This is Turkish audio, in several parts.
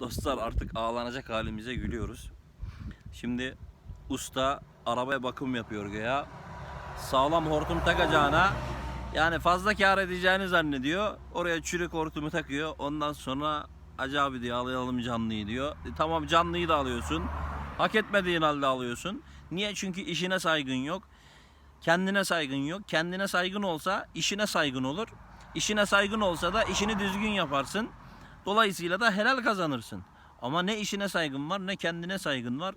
Dostlar artık ağlanacak halimize gülüyoruz. Şimdi usta arabaya bakım yapıyor ya. Sağlam hortum takacağına yani fazla kar edeceğini zannediyor. Oraya çürük hortumu takıyor. Ondan sonra Hacı abi diyor alayalım canlıyı diyor. E, tamam canlıyı da alıyorsun. Hak etmediğin halde alıyorsun. Niye? Çünkü işine saygın yok. Kendine saygın yok. Kendine saygın olsa işine saygın olur. İşine saygın olsa da işini düzgün yaparsın. Dolayısıyla da helal kazanırsın. Ama ne işine saygın var ne kendine saygın var.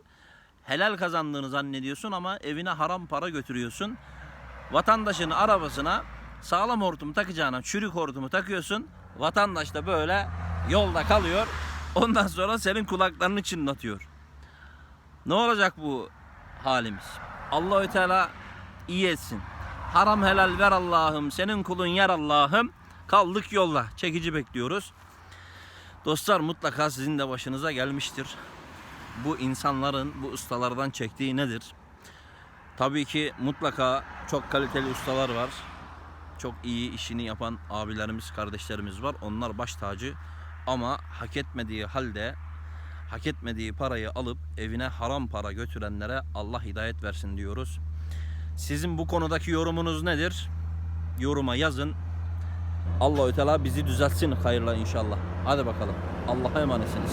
Helal kazandığını zannediyorsun ama evine haram para götürüyorsun. Vatandaşın arabasına sağlam hortum takacağına çürük hortumu takıyorsun. Vatandaş da böyle yolda kalıyor. Ondan sonra senin kulaklarını çınlatıyor. Ne olacak bu halimiz? Allahü Teala iyi etsin. Haram helal ver Allah'ım. Senin kulun yer Allah'ım. Kaldık yolla. Çekici bekliyoruz. Dostlar mutlaka sizin de başınıza gelmiştir. Bu insanların bu ustalardan çektiği nedir? Tabii ki mutlaka çok kaliteli ustalar var. Çok iyi işini yapan abilerimiz, kardeşlerimiz var. Onlar baş tacı. Ama hak etmediği halde hak etmediği parayı alıp evine haram para götürenlere Allah hidayet versin diyoruz. Sizin bu konudaki yorumunuz nedir? Yoruma yazın. Allahü Teala bizi düzeltsin hayırla inşallah. Hadi bakalım. Allah'a emanetsiniz.